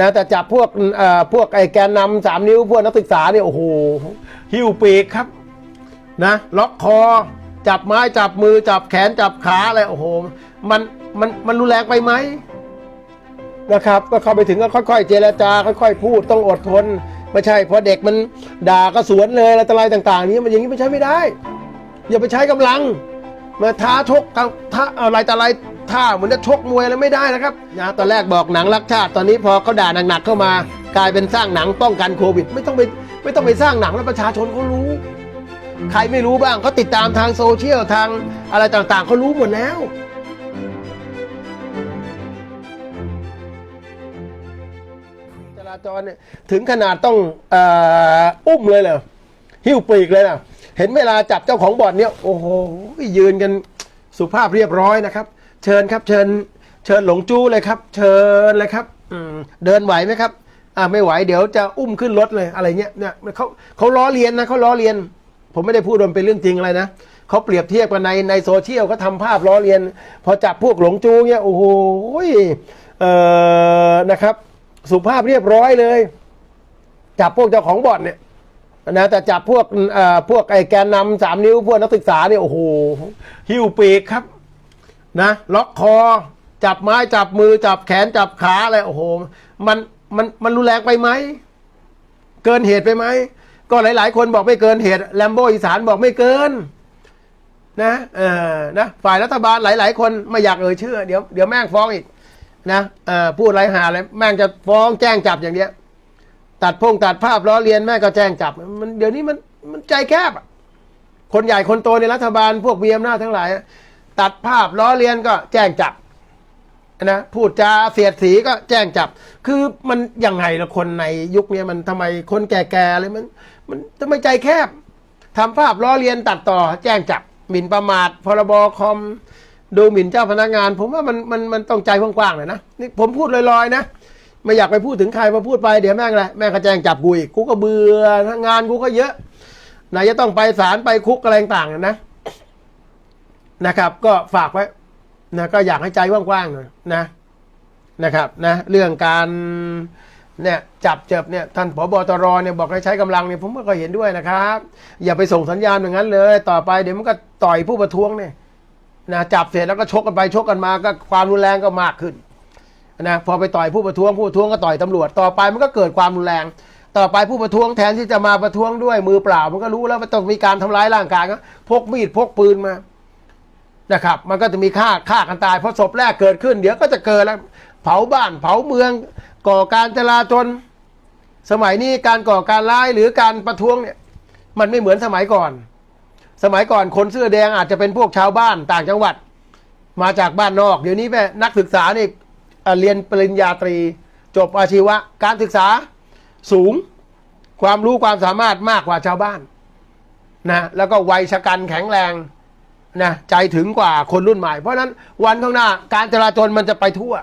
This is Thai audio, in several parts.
นะแต่จับพวกเอ่อพวกไอ้แกนนำสามนิ้วพวกนักศึกษาเนี่ยโอ้โหหิ้วปีกครับนะล็อกคอ จับไม้จับมือจับแขนจับขาอะไรโอ้โห มันมันมันรุนแรงไปไหมนะครับ ก็เข้าไปถึงก็ค่อย ๆ เจรจา ค่อย ๆ พูดต้องอดทนไม่ใช่พอเด็กมันด่าก็สวนเลยอะไรต่ออะไรต่าง ๆ นี้มันอย่างนี้มันใช้ไม่ได้ อย่าไปใช้กำลังมาท้าชกกับท้าอะไรแต่อะไร ท่าเหมือนจะชกมวยแล้วไม่ได้นะครับนะตอนแรกบอกหนังรักชาติตอนนี้พอเขาด่าหนักๆเข้ามากลายเป็นสร้างหนังป้องกันโควิด ไม่ต้องไปไม่ต้องไปสร้างหนังแล้วประชาชนเขารู้ ใครไม่รู้บ้างเขาติดตามทางโซเชียลทางอะไรต่างๆเขารู้หมดแล้วจราจรเนี่ยถึงขนาดต้องอ่ออุ้มเลยเหรอหิ้วปีกเลยนะเห็นเวลาจับเจ้าของบ่อนเนี่ยโอ้โหยืนกันสุภาพเรียบร้อยนะครับ เชิญครับ เชิญ เชิญหลงจู้เลยครับ เชิญเลยครับ อืมเดินไหวไหมครับ อ่าไม่ไหวเดี๋ยวจะอุ้มขึ้นรถเลยอะไรเงี้ยเนี่ยเขาเขาล้อเลียนนะเขาล้อเลียน ผมไม่ได้พูดว่ามันเป็นเรื่องจริงอะไรนะเขาเปรียบเทียบกันในในโซเชียลเขาทำภาพล้อเลียน พอจับพวกหลงจู้เนี่ยโอ้โหเอ่อนะครับ สุภาพเรียบร้อยเลย จับพวกเจ้าของบ่อนเนี่ยนะแต่จับพวกเอ่อพวกไอ้แกนนำสามนิ้วพวกนักศึกษาเนี่ยโอ้โหหิวปีกครับ นะล็อกคอ จับไม้จับมือจับแขนจับขาอะไรโอ้โห มันมันมันรุนแรงไปไหม เกินเหตุไปไหม ก็หลาย ๆ คนบอกไม่เกินเหตุแลมโบอีสานบอกไม่เกิน นะเออนะฝ่ายรัฐบาลหลาย ๆ คนไม่อยากเอ่ยชื่อ เดี๋ยวเดี๋ยวแม่งฟ้องอีกนะเอ่อพูดไรหาอะไรแม่งจะฟ้องแจ้งจับอย่างเนี้ย ตัดพงตัดภาพล้อเลียนแม่งก็แจ้งจับ มันเดี๋ยวนี้มันมันใจแคบคนใหญ่คนโตในรัฐบาลพวกมีอำนาจทั้งหลาย ตัดภาพล้อเลียนก็แจ้งจับนะพูดจาเสียดสีก็แจ้งจับ คือมันยังไงละคนในยุคนี้มันทำไมคนแก่ๆเลยมัน มันทำไมใจแคบทำภาพล้อเลียนตัดต่อ แจ้งจับหมิ่นประมาทพรบคอมดูหมิ่นเจ้าพนักงาน ผมว่ามันมันมันต้องใจกว้างๆหน่อยนะนี่ผมพูดลอยๆนะไม่อยากไปพูดถึงใครมาพูดไปเดี๋ยวแม่งอะไรแม่งก็แจ้งจับกูอีกกูก็เบื่อทั้งงานกูก็เยอะไหนจะต้องไปศาลไปคุกอะไรต่างๆนะ นะครับ ก็ฝากไว้นะก็อยากให้ใจกว้างๆหน่อยนะนะครับนะเรื่องการเนี่ยจับเจ็บเนี่ยท่านผบตรเนี่ยบอกให้ใช้กำลังเนี่ยผมก็เห็นด้วยนะครับ อย่าไปส่งสัญญาณอย่างนั้นเลย ต่อไปเดี๋ยวมันก็ต่อยผู้ประท้วงเนี่ยนะจับเสร็จแล้วก็ชกกันไปชกกันมาก็ความรุนแรงก็มากขึ้นนะพอไปต่อยผู้ประท้วงผู้ประท้วงก็ต่อยตำรวจ ต่อไปมันก็เกิดความรุนแรง ต่อไปผู้ประท้วงแทนที่จะมาประท้วงด้วยมือเปล่า มันก็รู้แล้วว่าต้องมีการทำร้ายร่างกายก็พกมีดพกปืนมา นะครับ มันก็จะมีฆ่าฆ่ากันตายเพราะศพแรกเกิดขึ้น เดี๋ยวก็จะเกิดแล้วเผาบ้านเผาเมือง ก่อการจลาจลสมัยนี้การก่อการร้ายหรือการประท้วงเนี่ยมันไม่เหมือนสมัยก่อน สมัยก่อนคนเสื้อแดงอาจจะเป็นพวกชาวบ้านต่างจังหวัด มาจากบ้านนอก เดี๋ยวนี้แม่นักศึกษานี่เอ่อเรียนปริญญาตรี จบอาชีวะ การศึกษาสูงความรู้ความสามารถมากกว่าชาวบ้านนะแล้วก็วัยชะกันแข็งแรง นะใจถึงกว่าคนรุ่นใหม่ เพราะนั้นวันข้างหน้าการจราจรมันจะไปทั่ว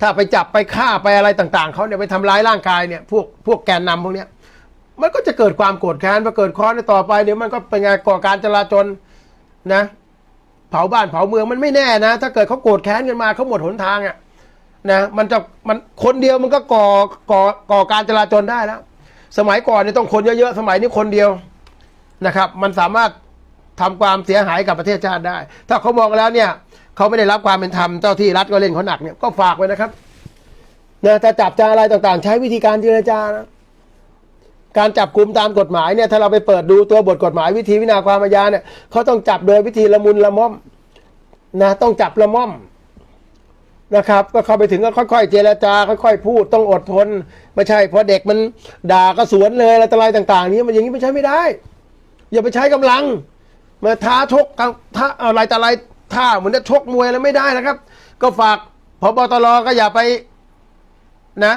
ถ้าไปจับไปฆ่าไปอะไรต่าง ๆเขาเนี่ยไปทำร้ายร่างกายเนี่ยพวกพวกแกนนำพวกเนี้ยมันก็จะเกิดความโกรธแค้นพอเกิดค้อนในต่อไปเดี๋ยวมันก็เป็นไงก่อการจราจรนะ เผาบ้านเผาเมืองมันไม่แน่นะ ถ้าเกิดเขาโกรธแค้นกันมาเขาหมดหนทางอะ่ะนะมันจะมันคนเดียวมันก็ก่อก่อก่อการจราจรได้แล้ว สมัยก่อนเนี่ยต้องคนเยอะๆ สมัยนี้คนเดียวนะครับ มันสามารถ ทำความเสียหายกับประเทศชาติได้ ถ้าเขามองแล้วเนี่ยเขาไม่ได้รับความเป็นธรรมเจ้าที่รัฐก็เล่นเขาหนักเนี่ยก็ฝากไว้นะครับนะจะจับจะอะไรต่างๆ ใช้วิธีการเจรจานะการจับกลุ่มตามกฎหมายเนี่ยถ้าเราไปเปิดดูตัวบทกฎหมายวิธีวินาความอาญาเนี่ยเขาต้องจับโดยวิธีละมุนละม่อมนะต้องจับละม่อมนะครับ ก็เข้าไปถึงก็ค่อยๆ เจรจาค่อยๆ พูดต้องอดทน ไม่ใช่พราะเด็กมันด่าก็สวนเลยอะไรต่ออะไรต่างๆนี้มันอย่างนี้ไม่ใช่ไม่ได้ อย่าไปใช้กำลัง มาท้าชกกันท้าอะไรแต่อะไรท่าเหมือนจะชกมวยแล้วไม่ได้นะครับ ก็ฝากพบตรก็อย่าไปนะ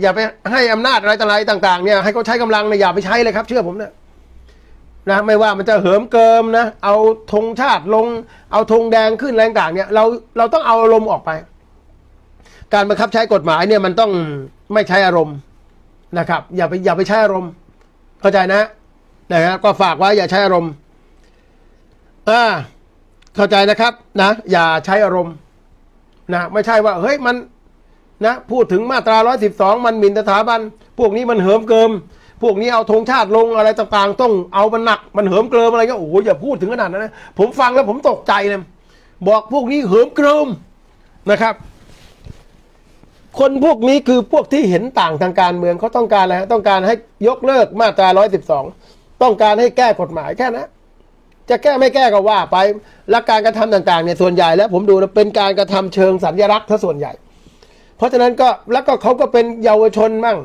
อย่าไปให้อำนาจอะไรต่ออะไรต่าง ๆ เนี่ยให้เขาใช้กำลังเนี่ยอย่าไปใช้เลยครับ เชื่อผมนะนะไม่ว่ามันจะเหิมเกิมนะเอาธงชาติลง เอาธงแดงขึ้นอะไรต่างเนี่ยเราเราต้องเอาอารมณ์ออกไป การบังคับใช้กฎหมายเนี่ยมันต้องไม่ใช้อารมณ์นะครับ อย่าไปอย่าไปใช้อารมณ์ เข้าใจนะนะครับก็ฝากไว้อย่าใช้อารมณ์ อ่าเข้าใจนะครับนะอย่าใช้อารมณ์นะไม่ใช่ว่าเฮ้ยมันนะพูดถึงมาตรา 112 มันหมิ่นสถาบัน พวกนี้มันเหิมเกิม พวกนี้เอาธงชาติลงอะไรต่างๆ ต้องเอามันหนักมันเหิมเกิมอะไรเงี้ยโอ้โหอย่าพูดถึงขนาดนั้นนะผมฟังแล้วผมตกใจเลยบอกพวกนี้เหิมเกิมนะครับ คนพวกนี้คือพวกที่เห็นต่างทางการเมืองเขาต้องการอะไรต้องการให้ยกเลิกมาตรา 112 ต้องการให้แก้กฎหมายแค่นั้น จะแก้ไม่แก้ก็ว่าไปและการกระทำต่างๆเนี่ยส่วนใหญ่แล้วผมดูนะเป็นการกระทำเชิงสัญลักษณ์ถ้าส่วนใหญ่ เพราะฉะนั้นก็แล้วก็เขาก็เป็นเยาวชนมั่ง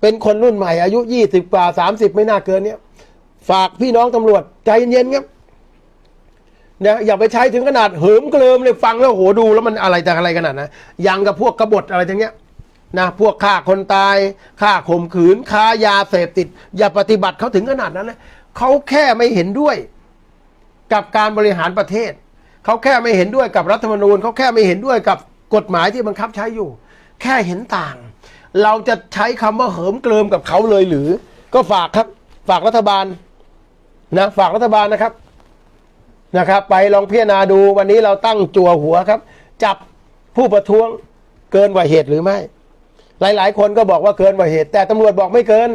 เป็นคนรุ่นใหม่อายุ20กว่า30ไม่น่าเกินเนี่ยฝากพี่น้องตำรวจใจเย็นๆครับนะอย่าไปใช้ถึงขนาดเหิมเกลิมเลยฟังแล้วโหดูแล้วมันอะไรแต่อะไรขนาดนะยังกับพวกกบฏอะไรทั้งเนี้ยนะพวกฆ่าคนตายฆ่าข่มขืนค้ายาเสพติด อย่าปฏิบัติเขาถึงขนาดนั้นนะเขาแค่ไม่เห็นด้วย กับการบริหารประเทศ เขาแค่ไม่เห็นด้วยกับรัฐธรรมนูญเขาแค่ไม่เห็นด้วยกับกฎหมายที่บังคับใช้อยู่ แค่เห็นต่าง เราจะใช้คำว่าเหิมเกลิมกับเขาเลยหรือ ก็ฝากครับฝากรัฐบาลนะฝากรัฐบาลนะครับนะครับ ไปลองพิจารณาดูวันนี้เราตั้งจั่วหัวครับ จับผู้ประท้วงเกินกว่าเหตุหรือไม่ หลาย ๆ คนก็บอกว่าเกินกว่าเหตุ แต่ตำรวจบอกไม่เกิน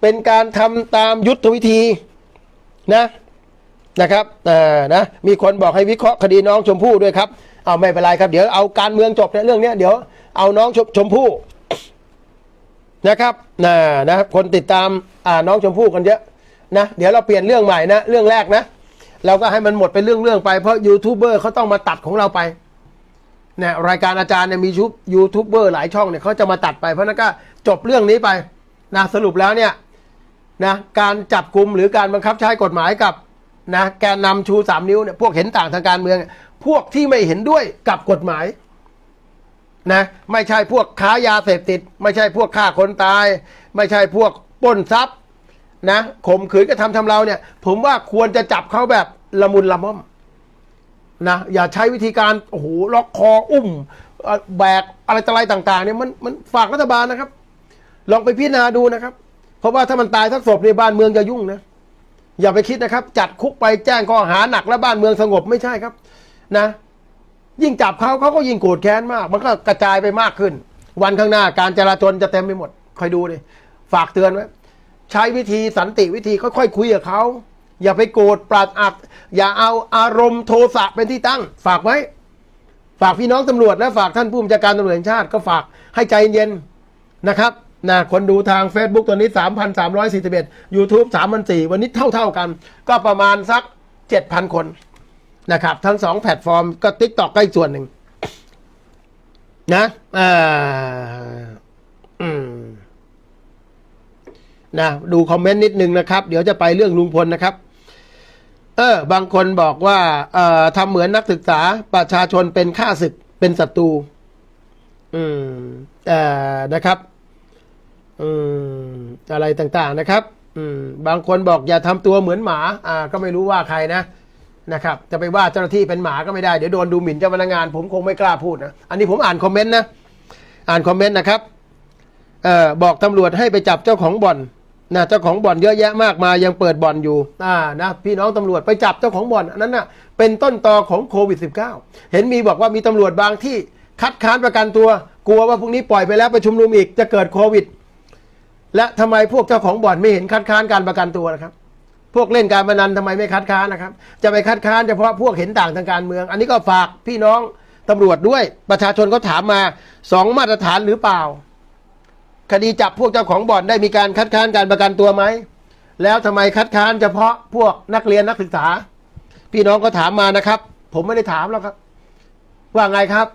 เป็นการทำตามยุทธวิธีนะ นะครับอ่านะมีคนบอกให้วิเคราะห์คดีน้องชมพู่ด้วยครับ เอาไม่เป็นไรครับ เดี๋ยวเอาการเมืองจบในเรื่องเนี้ยเดี๋ยวเอาน้องชมชมพู่นะครับนะนะครับคนติดตามอ่าน้องชมพู่กันเยอะนะเดี๋ยวเราเปลี่ยนเรื่องใหม่นะเรื่องแรกนะเราก็ให้มันหมดเป็นเรื่องๆไปเพราะยูทูบเบอร์เขาต้องมาตัดของเราไปเนี่ยรายการอาจารย์เนี่ยมีชุบยูทูบเบอร์หลายช่องเนี่ยเขาจะมาตัดไปเพราะนั้นก็จบเรื่องนี้ไปนะสรุปแล้วเนี่ยนะการจับกลุ่มหรือการบังคับใช้กฎหมายกับ นะแกนนำชูสามนิ้วเนี่ยพวกเห็นต่างทางการเมือง พวกที่ไม่เห็นด้วยกับกฎหมายนะไม่ใช่พวกค้ายาเสพติด ไม่ใช่พวกฆ่าคนตาย ไม่ใช่พวกปล้นทรัพย์นะข่มขืนกระทำทำเราเนี่ย ผมว่าควรจะจับเขาแบบละมุนละม่อมนะอย่าใช้วิธีการโอ้โหล็อกคออุ้มแบกอะไรต่ออะไรต่าง ๆ เนี่ยมันมันฝากรัฐบาลนะครับ ลองไปพิจารณาดูนะครับ เพราะว่าถ้ามันตายสักศพในบ้านเมืองจะยุ่งนะ อย่าไปคิดนะครับ จัดคุกไปแจ้งข้อหาหนักแล้วบ้านเมืองสงบไม่ใช่ครับ นะ ยิ่งจับเขาเขาก็ยิ่งโกรธแค้นมาก มันก็กระจายไปมากขึ้น วันข้างหน้าการจราจรจะเต็มไปหมดคอยดูดิฝากเตือนไว้ใช้วิธีสันติวิธีค่อยๆคุยกับเขาอย่าไปโกรธปราดอัก อย่าเอาอารมณ์โทสะเป็นที่ตั้ง ฝากไว้ ฝากพี่น้องตำรวจและฝากท่านผู้บัญชาการตำรวจแห่งชาติก็ฝากให้ใจเย็นนะครับ นะคนดูทาง Facebook ตัวนี้ 3,341 YouTube 3,400วันนี้เท่า ๆกัน ก็ประมาณสัก 7,000 คนนะครับ ทั้งสองแพลตฟอร์มก็ TikTok ก็อีกส่วนหนึ่งนะอ่าอืมนะดูคอมเมนต์นิดนึงนะครับ เดี๋ยวจะไปเรื่องลุงพลนะครับ เออ บางคนบอกว่า เอ่อทำเหมือนนักศึกษาประชาชนเป็นข้าศึกเป็นศัตรู อืมเอ่อนะครับ อืมอะไรต่างๆนะครับ อืมบางคนบอกอย่าทำตัวเหมือนหมา อ่า ก็ไม่รู้ว่าใครนะนะครับ จะไปว่าเจ้าหน้าที่เป็นหมาก็ไม่ได้ เดี๋ยวโดนดูหมิ่นเจ้าพนักงาน ผมคงไม่กล้าพูดนะ อันนี้ผมอ่านคอมเมนต์นะ อ่านคอมเมนต์นะครับ เอ่อ บอกตำรวจให้ไปจับเจ้าของบ่อนนะเจ้าของบ่อนเยอะแยะมากมายยังเปิดบ่อนอยู่ อ่า นะ พี่น้องตำรวจไปจับเจ้าของบ่อนอันนั้นน่ะ เป็นต้นตอของโควิด -19 เห็นมีบอกว่ามีตำรวจบางที่คัดค้านประกันตัว กลัวว่าพรุ่งนี้ปล่อยไปแล้วไปชุมนุมอีกจะเกิดโควิด และทำไมพวกเจ้าของบ่อนไม่เห็นคัดค้านการประกันตัวนะครับ พวกเล่นการพนันทำไมไม่คัดค้านนะครับ จะไปคัดค้านเฉพาะพวกเห็นต่างทางการเมือง อันนี้ก็ฝากพี่น้องตำรวจด้วย ประชาชนก็ถามมาสองมาตรฐานหรือเปล่า คดีจับพวกเจ้าของบ่อนได้มีการคัดค้านการประกันตัวไหมแล้วทำไมคัดค้านเฉพาะพวกนักเรียนนักศึกษา พี่น้องก็ถามมานะครับ ผมไม่ได้ถามแล้วครับ ว่าไงครับ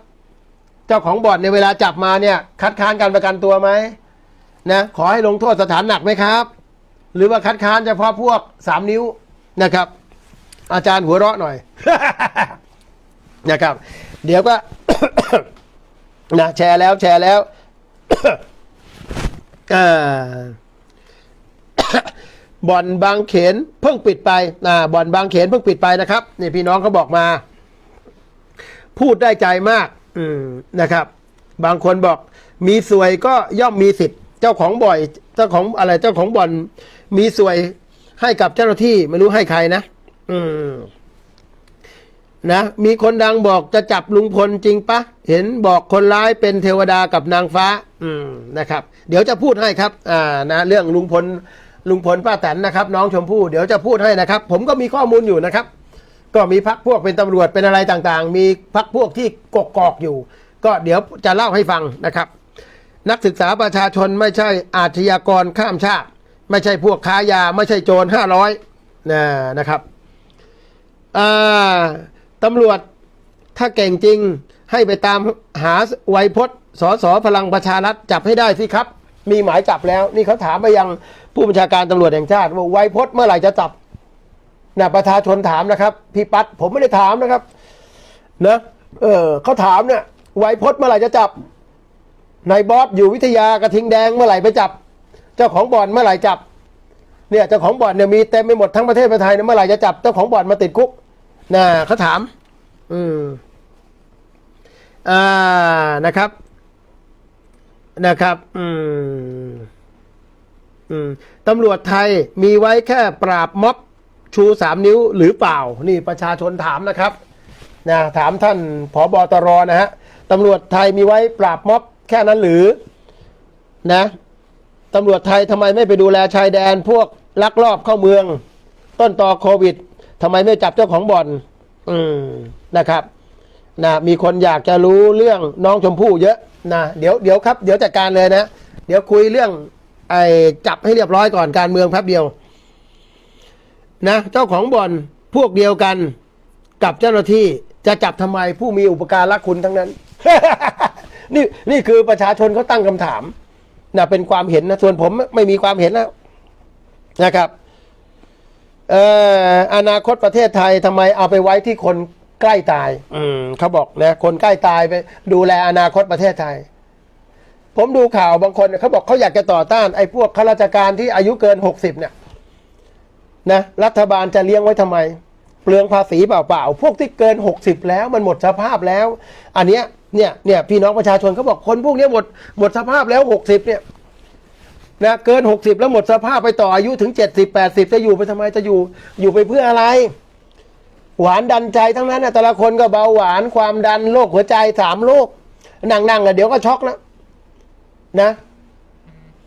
เจ้าของบ่อนในเวลาจับมาเนี่ย คัดค้านการประกันตัวไหม นะขอให้ลงโทษสถานหนักไหมครับ หรือว่าคัดค้านเฉพาะพวกสามนิ้วนะครับ อาจารย์หัวเราะหน่อยนะครับ เดี๋ยวก็นะแชร์แล้วแชร์แล้วบ่อนบางเขนเพิ่งปิดไปอ่าบ่อนบางเขนเพิ่งปิดไปนะครับนี่พี่น้องเขาบอกมา พูดได้ใจมาก อืมนะครับ บางคนบอกมีสวยก็ย่อมมีสิทธิ์ เจ้าของบ่อย เจ้าของอะไรเจ้าของบ่อน มีสวยให้กับเจ้าหน้าที่ไม่รู้ให้ใครนะอืมนะมีคนดังบอกจะจับลุงพลจริงปะเห็นบอกคนร้ายเป็นเทวดากับนางฟ้า อืมนะครับ เดี๋ยวจะพูดให้ครับ อ่านะเรื่องลุงพลลุงพลป้าแตนนะครับ น้องชมพู่เดี๋ยวจะพูดให้นะครับ ผมก็มีข้อมูลอยู่นะครับ ก็มีพักพวกเป็นตำรวจเป็นอะไรต่างๆ มีพักพวกที่กกอกอยู่ ก็เดี๋ยวจะเล่าให้ฟังนะครับ นักศึกษาประชาชนไม่ใช่อาชญากรข้ามชาติ ไม่ใช่พวกค้ายา ไม่ใช่โจรห้าร้อยนะนะครับตำรวจถ้าเก่งจริงให้ไปตามหาไวยพจน์สสพลังประชารัฐจับให้ได้สิครับ มีหมายจับแล้ว นี่เขาถามไปยังผู้บัญชาการตำรวจแห่งชาติว่าไวยพจน์เมื่อไหร่จะจับนะประชาชนถามนะครับ พี่ปัดผมไม่ได้ถามนะครับนะเออเขาถามเนี่ยไวยพจน์เมื่อไหร่จะจับ นายบอสอยู่วิทยากระทิงแดงเมื่อไหร่ไปจับ เจ้าของบ่อนเมื่อไหร่จับ เนี่ยเจ้าของบ่อนเนี่ยมีเต็มไปหมดทั้งประเทศประเทศไทยเนี่ยเมื่อไหร่จะจับเจ้าของบ่อนมาติดคุกนะเขาถาม อืมอ่านะครับ นะครับ อืมอืมตำรวจไทยมีไว้แค่ปราบม็อบชูสามนิ้วหรือเปล่า นี่ประชาชนถามนะครับนะถามท่านผอบอตรนะฮะตำรวจไทยมีไว้ปราบม็อบ แค่นั้นหรือนะตำรวจไทยทำไมไม่ไปดูแลชายแดนพวกลักลอบเข้าเมือง ต้นต่อโควิดทำไมไม่จับเจ้าของบ่อน อืมนะครับนะมีคนอยากจะรู้เรื่องน้องชมพู่เยอะนะเดี๋ยวเดี๋ยวครับ เดี๋ยวจัดการเลยนะ เดี๋ยวคุยเรื่องไอ้จับให้เรียบร้อยก่อนการเมืองแป๊บเดียว นะ เจ้าของบ่อนพวกเดียวกันกับเจ้าหน้าที่จะจับทำไมผู้มีอุปการะคุณทั้งนั้น นี่นี่คือประชาชนเขาตั้งคำถามนะเป็นความเห็นนะส่วนผมไม่มีความเห็นแล้วนะครับเอ่ออนาคตประเทศไทยทำไมเอาไปไว้ที่คนใกล้ตาย อืมเขาบอกนะคนใกล้ตายไป ดูแลอนาคตประเทศไทย ผมดูข่าวบางคนเนี่ยเขาบอกเขาอยากจะต่อต้านไอ้พวกข้าราชการที่อายุเกินหกสิบเนี่ยนะรัฐบาลจะเลี้ยงไว้ทำไม เปลืองภาษีเปล่าๆพวกที่เกินหกสิบแล้วมันหมดสภาพแล้ว อันเนี้ย เนี่ยเนี่ยพี่น้องประชาชนเขาบอกคนพวกนี้หมดหมดสภาพแล้วหกสิบเนี่ยนะเกินหกสิบแล้วหมดสภาพไปต่ออายุถึงเจ็ดสิบแปดสิบจะอยู่ไปทำไมจะอยู่ อยู่ไปเพื่ออะไร หวานดันใจทั้งนั้นนะแต่ละคนก็เบาหวานความดันโรคหัวใจสามโรคนั่งๆอะเดี๋ยวก็ช็อกแล้วนะ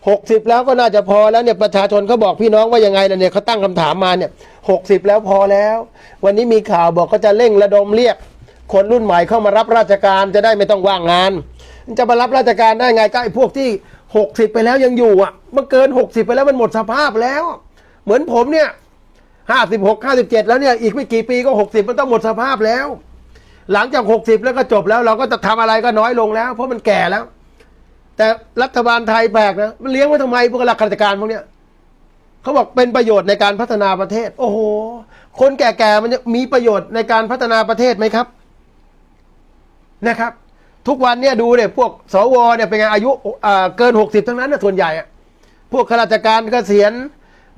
หกสิบแล้วก็น่าจะพอแล้วเนี่ยประชาชนเขาบอกพี่น้องว่ายังไงล่ะเนี่ยเขาตั้งคำถามมาเนี่ยหกสิบแล้วพอแล้ว วันนี้มีข่าวบอกก็จะเร่งระดมเรียก คนรุ่นใหม่เข้ามารับราชการจะได้ไม่ต้องว่างงาน จะมารับราชการได้ไงก็ไอ้พวกที่หกสิบไปแล้วยังอยู่อะมันเกินหกสิบไปแล้วมันหมดสภาพแล้ว เหมือนผมเนี่ยห้าสิบหกห้าสิบเจ็ดแล้วเนี่ยอีกไม่กี่ปีก็หกสิบมันต้องหมดสภาพแล้ว หลังจากหกสิบแล้วก็จบแล้ว เราก็จะทำอะไรก็น้อยลงแล้ว เพราะมันแก่แล้ว แต่รัฐบาลไทยแปลกนะมันเลี้ยงไว้ทำไมพวกข้าราชการพวกเนี้ยเขาบอกเป็นประโยชน์ในการพัฒนาประเทศ โอ้โห คนแก่ๆมันจะมีประโยชน์ในการพัฒนาประเทศไหมครับ นะครับ ทุกวันเนี่ยดูเนี่ยพวกสวเนี่ยเป็นไงอายุเกินหกสิบทั้งนั้นนะส่วนใหญ่อะพวกข้าราชการเกษียณ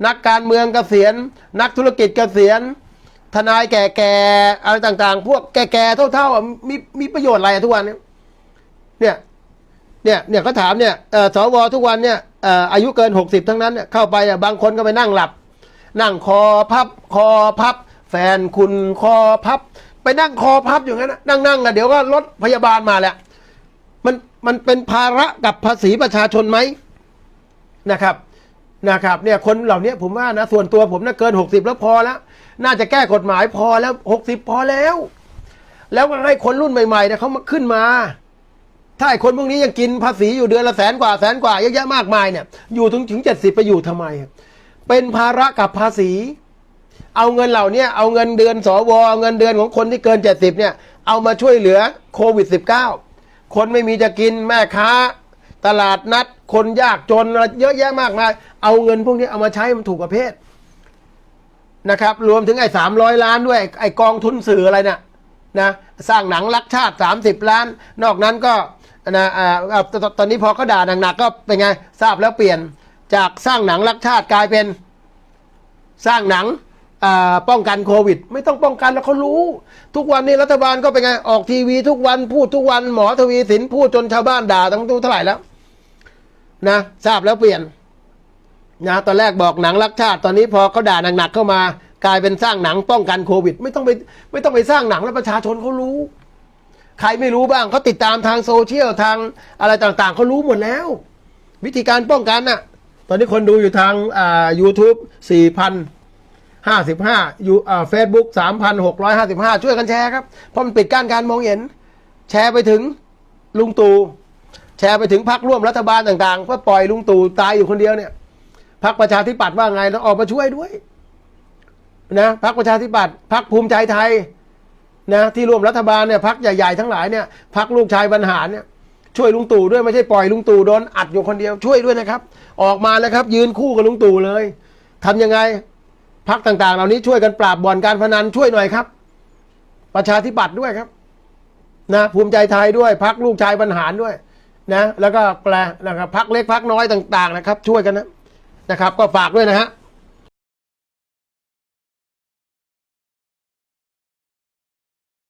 นักการเมืองเกษียณ นักธุรกิจเกษียณ ทนายแก่ๆอะไรต่างๆ พวกแก่ๆเท่าๆอะมีมีประโยชน์อะไรอะทุกวันเนี่ยเนี่ยเนี่ยเนี่ยเขาถามเนี่ยสวทุกวันเนี่ยอายุเกินหกสิบทั้งนั้นเนี่ยเข้าไปอะบางคนก็ไปนั่งหลับ นั่งคอพับคอพับ แฟนคุณคอพับ ไปนั่งคอพับอยู่งั้นนะนั่งนั่งอะเดี๋ยวก็รถพยาบาลมาแหละมันมันเป็นภาระกับภาษีประชาชนไหมนะครับนะครับเนี่ยคนเหล่านี้ผมว่านะส่วนตัวผมนะเกินหกสิบแล้วพอแล้วน่าจะแก้กฎหมายพอแล้วหกสิบพอแล้ว แล้วก็ให้คนรุ่นใหม่ๆเนี่ยเขามาขึ้นมา ถ้าไอ้คนพวกนี้ยังกินภาษีอยู่เดือนละแสนกว่าแสนกว่าเยอะแยะมากมายเนี่ยอยู่ถึงถึงเจ็ดสิบไปอยู่ทำไม เป็นภาระกับภาษี เอาเงินเหล่านี้เอาเงินเดือนสวเอาเงินเดือนของคนที่เกินเจ็ดสิบเนี่ยเอามาช่วยเหลือโควิด -19 คนไม่มีจะกินแม่ค้า ตลาดนัด คนยากจนอะไรเยอะแยะมากมาย เอาเงินพวกนี้เอามาใช้มันถูกประเภทนะครับ รวมถึงไอ้สามร้อยล้านด้วย ไอ้กองทุนสื่ออะไรเนี่ยนะสร้างหนังรักชาติ 30 ล้าน นอกนั้นก็นะอ่าตตตอนนี้พอเขาด่าหนักๆก็เป็นไงทราบแล้วเปลี่ยนจากสร้างหนังรักชาติกลายเป็นสร้างหนัง ป้องกันโควิด ไม่ต้องป้องกันแล้วเขารู้ ทุกวันนี้รัฐบาลก็เป็นไงออกทีวี ทุกวันพูดทุกวันหมอทวีสินพูดจนชาวบ้านด่าตั้งตู้เท่าไหร่แล้ว นะทราบแล้วเปลี่ยนนะตอนแรกบอกหนังรักชาติ ตอนนี้พอเขาด่าหนักๆเข้ามากลายเป็นสร้างหนังป้องกันโควิด ไม่ต้องไปไม่ต้องไปสร้างหนังแล้วประชาชนเขารู้ ใครไม่รู้บ้างเขาติดตามทางโซเชียลทางอะไรต่างๆเขารู้หมดแล้ว วิธีการป้องกันน่ะ ตอนนี้คนดูอยู่ทางอ่า YouTube 4,055ยูอ่า Facebook 3,655 ช่วยกันแชร์ครับ เพราะมันปิดกั้นการมองเห็น แชร์ไปถึงลุงตู่แชร์ไปถึงพรรคร่วมรัฐบาลต่างๆเพื่อปล่อยลุงตู่ตายอยู่คนเดียวเนี่ยพรรคประชาธิปัตย์ว่าไงแล้วออกมาช่วยด้วยนะพรรคประชาธิปัตย์พรรคภูมิใจไทยนะที่ร่วมรัฐบาลเนี่ยพักใหญ่ๆทั้งหลายเนี่ยพักลูกชายบรรหารเนี่ยช่วยลุงตู่ด้วยไม่ใช่ปล่อยลุงตู่โดนอัดอยู่คนเดียวช่วยด้วยนะครับ ออกมาแล้วครับ ยืนคู่กับลุงตู่เลยทำยังไง พักต่าง ๆ เหล่านี้ช่วยกันปราบบ่อนการพนันช่วยหน่อยครับ ประชาธิปัตย์ด้วยครับ นะ ภูมิใจไทยด้วยพักลูกชายบรรหารด้วย นะ แล้วก็แปลนะครับพักเล็กพักน้อยต่าง ๆ นะครับ ช่วยกันนะนะครับ ก็ฝากด้วยนะฮะ